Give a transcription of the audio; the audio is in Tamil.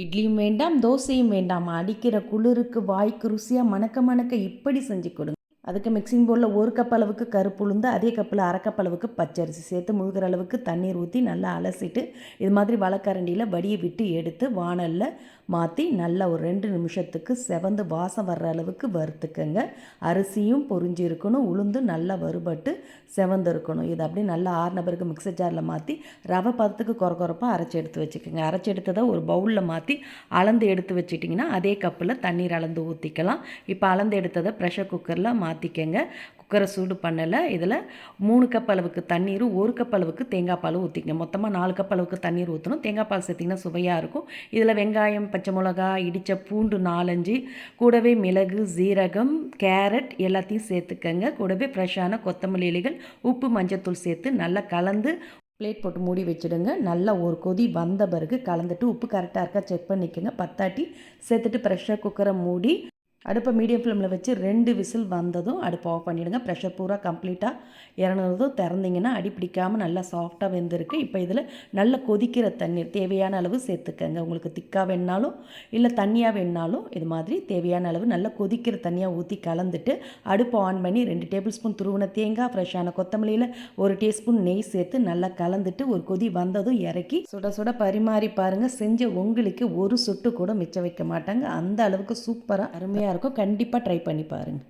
இட்லியும் வேண்டாம் தோசையும் வேண்டாம். அடிக்கிற குளிருக்கு வாய்க்கு ருசியாக மணக்க மணக்க இப்படி செஞ்சு கொடுங்க. அதுக்கு மிக்சிங் பவுலில் ஒரு கப் அளவுக்கு கருப்பு உளுந்து அதே கப்பில் அரை கப் அளவுக்கு பச்சரிசி சேர்த்து முழுகிற அளவுக்கு தண்ணீர் ஊற்றி நல்லா அலசிட்டு இது மாதிரி வழக்கரண்டியில் வடியை விட்டு எடுத்து வானலில் மாற்றி நல்லா ஒரு ரெண்டு நிமிஷத்துக்கு செவந்து வாசம் வர்ற அளவுக்கு வறுத்துக்கங்க. அரிசியும் பொரிஞ்சு இருக்கணும் உளுந்து நல்லா வறுபட்டு செவந்து இருக்கணும் இது அப்படியே நல்லா ஆறு பிறகு மிக்சர் ஜாரில் மாற்றி ரவை பதத்துக்கு குறை குறைப்பாக அரைச்சி எடுத்து வச்சுக்கோங்க. அரைச்சி எடுத்ததை ஒரு பவுலில் மாற்றி அளந்து எடுத்து வச்சுட்டிங்கன்னா அதே கப்பில் தண்ணீர் அளந்து ஊற்றிக்கலாம் இப்போ அளந்து எடுத்ததை ப்ரெஷர் குக்கரில் மாற்றி மாற்றிக்கங்க குக்கரை சூடு பண்ணலை. இதில் மூணு கப் அளவுக்கு தண்ணீர் ஒரு கப் அளவுக்கு தேங்காய் பால் ஊற்றிக்கங்க மொத்தமாக நாலு கப் அளவுக்கு தண்ணீர் ஊற்றணும் தேங்காய் பால் சேர்த்திங்கன்னா சுவையாக இருக்கும். இதில் வெங்காயம் பச்சை மிளகா இடித்த பூண்டு நாலஞ்சு கூடவே மிளகு சீரகம் கேரட் எல்லாத்தையும் சேர்த்துக்கங்க. கூடவே ஃப்ரெஷ்ஷான கொத்தமல்லி இலைகள் உப்பு மஞ்சத்தூள் சேர்த்து நல்லா கலந்து பிளேட் போட்டு மூடி வச்சுடுங்க. நல்லா ஒரு கொதி வந்த பிறகு கலந்துட்டு உப்பு கரெக்டாக இருக்கா செக் பண்ணிக்கோங்க. பத்தாட்டி சேர்த்துட்டு ப்ரெஷர் குக்கரை மூடி அடுப்பை மீடியம் ஃப்ளேமில் வச்சு ரெண்டு விசில் வந்ததும் அடுப்பை ஆஃப் பண்ணிவிடுங்க ப்ரெஷர் பூரா கம்ப்ளீட்டாக இறங்குறதும் திறந்தீங்கன்னா அடி பிடிக்காமல் நல்லா சாஃப்டாக வெந்திருக்கு. இப்போ இதில் நல்லா கொதிக்கிற தண்ணீர் தேவையான அளவு சேர்த்துக்கங்க. உங்களுக்கு திக்காக வேணாலும் இல்லை தண்ணியாக வேணாலும் இது மாதிரி தேவையான அளவு நல்லா கொதிக்கிற தண்ணியாக ஊற்றி கலந்துட்டு அடுப்பை ஆன் பண்ணி ரெண்டு டேபிள் ஸ்பூன் துருவின தேங்காய் ஃப்ரெஷ்ஷான கொத்தமல்லியில் ஒரு டீஸ்பூன் நெய் சேர்த்து நல்லா கலந்துட்டு ஒரு கொதி வந்ததும் இறக்கி சுட சுட பரிமாறி பாருங்கள் செஞ்ச உங்களுக்கு ஒரு சொட்டு கூட மிச்சம் வைக்க மாட்டாங்க. அந்த அளவுக்கு சூப்பராக அருமையாக இருக்கும். கண்டிப்பாக ட்ரை பண்ணி பாருங்கள்